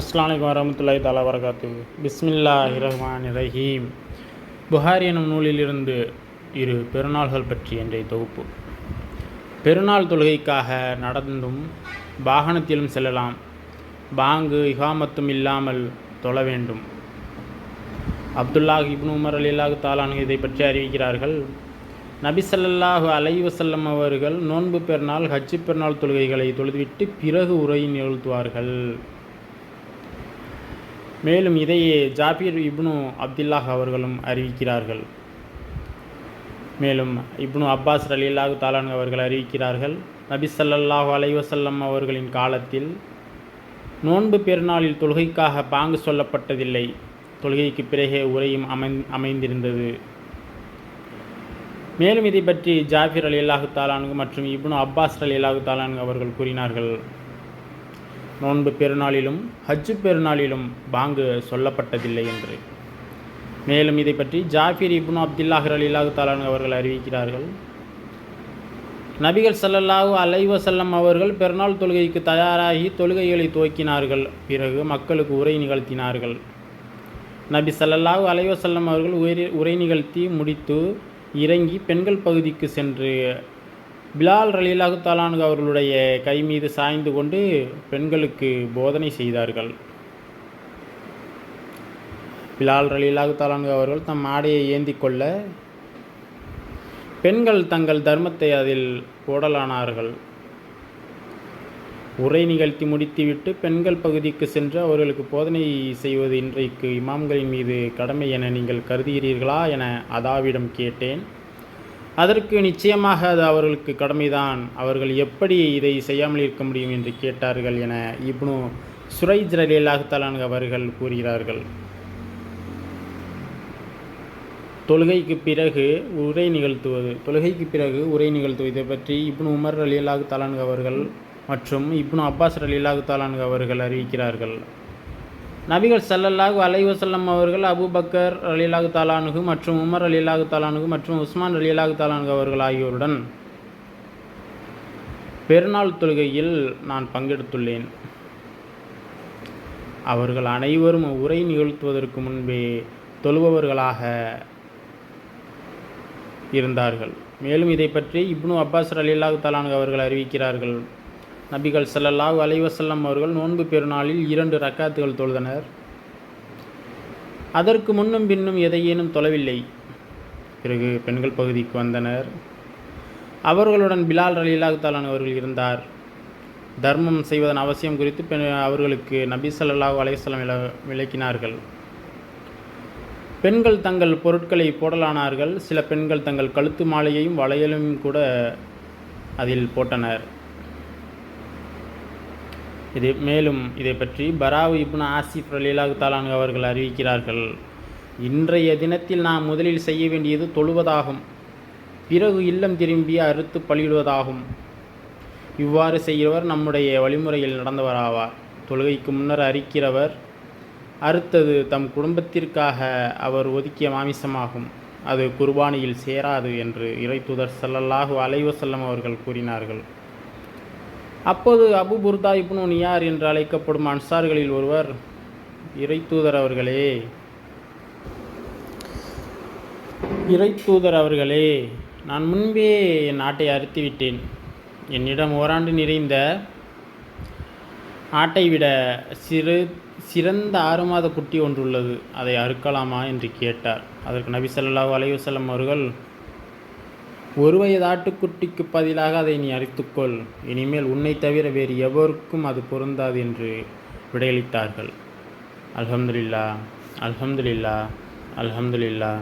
அஸ்லாமிக் வரமத்துல்லாய் தாலா வரகாத்து பிஸ்மில்லா இரஹ்மான் ரஹீம். புகாரி எனும் நூலிலிருந்து இரு பெருநாள்கள் பற்றி இன்றைய தொகுப்பு. பெருநாள் தொழுகைக்காக நடந்தும் வாகனத்திலும் செல்லலாம். பாங்கு இகாமத்தும் இல்லாமல் தொழ வேண்டும். அப்துல்லாஹ் இப்னு உமர் அலிலாஹு தாலானு இதை பற்றி அறிவிக்கிறார்கள். நபி ஸல்லல்லாஹு அலைஹி அவர்கள் நோன்பு பெருநாள் ஹஜ்ஜு பெருநாள் தொழுகைகளை தொழுதுவிட்டு பிறகு உரை நிகழ்த்துவார்கள். மேலும் இதையே ஜாபீர் இப்னு அப்துல்லாஹ் அவர்களும் அறிவிக்கிறார்கள். மேலும் இப்னு அப்பாஸ் அலில்லாஹு தாலான் அவர்கள் அறிவிக்கிறார்கள் நபி ஸல்லல்லாஹு அலைவசல்லம் அவர்களின் காலத்தில் நோன்பு பெருநாளில் தொழுகைக்காக பாங்கு சொல்லப்பட்டதில்லை. தொழுகைக்கு பிறகே உரையும் அமைந் அமைந்திருந்தது. மேலும் இதை பற்றி ஜாஃபிர் அலி அல்லாஹு தாலானு மற்றும் இப்னு அப்பாஸ் அலி அல்லாஹு தாலானு அவர்கள் கூறினார்கள். நோன்பு பெருநாளிலும் ஹஜ்ஜு பெருநாளிலும் பாங்கு சொல்லப்பட்டதில்லை என்று. மேலும் இதை பற்றி ஜாஃபிர் இப்னு அப்துல்லாஹர் அலி இல்லாஹு தாலான் அவர்கள் அறிவிக்கிறார்கள். நபிகள் சல்லல்லாஹூ அலைவசல்லம் அவர்கள் பெருநாள் தொழுகைக்கு தயாராகி தொழுகைகளை துவக்கினார்கள். பிறகு மக்களுக்கு உரை நிகழ்த்தினார்கள். நபி சல்லல்லாஹூ அலைவசல்லம் அவர்கள் உரை உரை நிகழ்த்தி முடித்து இறங்கி பெண்கள் பகுதிக்கு சென்று பிலால் ரலீலாகு தாலானு அவர்களுடைய கை மீது சாய்ந்து கொண்டு பெண்களுக்கு போதனை செய்தார்கள். பிலால் ரலீலாகு தாலானு அவர்கள் தம் ஆடையை ஏந்தி கொள்ள பெண்கள் தங்கள் தர்மத்தை அதில் போடலானார்கள். உரை நிகழ்த்தி முடித்துவிட்டு பெண்கள் பகுதிக்கு சென்று அவர்களுக்கு போதனை செய்வது இன்றைக்கு இமாம்களின் மீது கடமை என நீங்கள் கருதுகிறீர்களா என அதாவிடம் கேட்டேன். அதற்கு நிச்சயமாக அது அவர்களுக்கு கடமைதான். அவர்கள் எப்படி இதை செய்யாமல் இருக்க முடியும் என்று கேட்டார்கள் என இப்னு சுரைஜ் ரலியல்லாஹு தலான் அவர்கள் கூறுகிறார்கள். தொழுகைக்கு பிறகு உரை நிகழ்த்துவது தொழுகைக்கு பிறகு உரை நிகழ்த்துவது. இதை பற்றி இப்னு உமர் ரலியல்லாஹு தலான் அவர்கள் மற்றும் இப்னு அப்பாஸ் ரலியல்லாஹு தலான் அவர்கள் அறிவிக்கிறார்கள். நபிகள் சல்லல்லாஹு அலைவசல்லம் வஸல்லம் அவர்கள் அபூபக்கர் அலிலாகு தாலானுகு மற்றும் உமர் அலிலாகு தாலானுகு மற்றும் உஸ்மான் அலிலாகு தாலானுகு அவர்கள் ஆகியோருடன் பெருநாள் தொழுகையில் நான் பங்கெடுத்துள்ளேன். அவர்கள் அனைவரும் உரை நிகழ்த்துவதற்கு முன்பே தொழுபவர்களாக இருந்தார்கள். மேலும் இதை பற்றி இப்னு அப்பாஸ் அலிலாகு தாலானுகு அவர்கள் அறிவிக்கிறார்கள். நபிகள் ஸல்லல்லாஹு அலைவசல்லம் அவர்கள் நோன்பு பெருநாளில் இரண்டு ரக்காத்துகள் தொழுதனர். அதற்கு முன்னும் பின்னும் எதையேனும் தொலைவில்லை பிறகு பெண்கள் பகுதிக்கு வந்தனர். அவர்களுடன் பிலால் ரலீலாஹு அவர்கள் இருந்தார். தர்மம் செய்வதன் அவசியம் குறித்து பெண் அவர்களுக்கு நபி சல்லாஹூ அலைஹி விள விளக்கினார்கள். பெண்கள் தங்கள் பொருட்களை போடலானார்கள். சில பெண்கள் தங்கள் கழுத்து மாலையையும் வளையலும் கூட அதில் போட்டனர். இது மேலும் இதை பற்றி பராவு இப்னு ஆசிப் ரலீலாகு தாலான் அவர்கள் அறிவிக்கிறார்கள். இன்றைய தினத்தில் நாம் முதலில் செய்ய வேண்டியது தொழுவதாகும். பிறகு இல்லம் திரும்பி அறுத்து பலியிடுவதாகும் இவ்வாறு செய்கிறவர் நம்முடைய வழிமுறையில் நடந்தவராவார். தொழுகைக்கு முன்னர் அறிக்கிறவர் அறுத்தது தம் குடும்பத்திற்காக அவர் ஒதுக்கிய மாமிசமாகும். அது குர்பானியில் சேராது என்று இறை தூதர் சல்லல்லாஹு அலைவசல்லம் அவர்கள் கூறினார்கள். அப்போது அபு புர்தா இப்னு நியார் என்று அழைக்கப்படும் அன்சார்களில் ஒருவர் இறைத்தூதர் அவர்களே. இறைத்தூதர் அவர்களே நான் முன்பே என் ஆட்டை அறுத்துவிட்டேன். என்னிடம் ஓராண்டு நிறைந்த ஆட்டை விட சிறு சிறந்த ஆறு மாத குட்டி ஒன்றுள்ளது அதை அறுக்கலாமா? என்று கேட்டார். அதற்கு நபி ஸல்லல்லாஹு அலையுசல்லம் அவர்கள் ஒரு வயது ஆட்டுக்குட்டிக்கு பதிலாக அதை நீ அரித்துக்கொள் இனிமேல் உன்னை தவிர வேறு எவருக்கும் அது பொருந்தாது என்று விடையளித்தார்கள். அல்ஹம்துலில்லா அல்ஹம்துலில்லா அல்ஹம்துலில்லா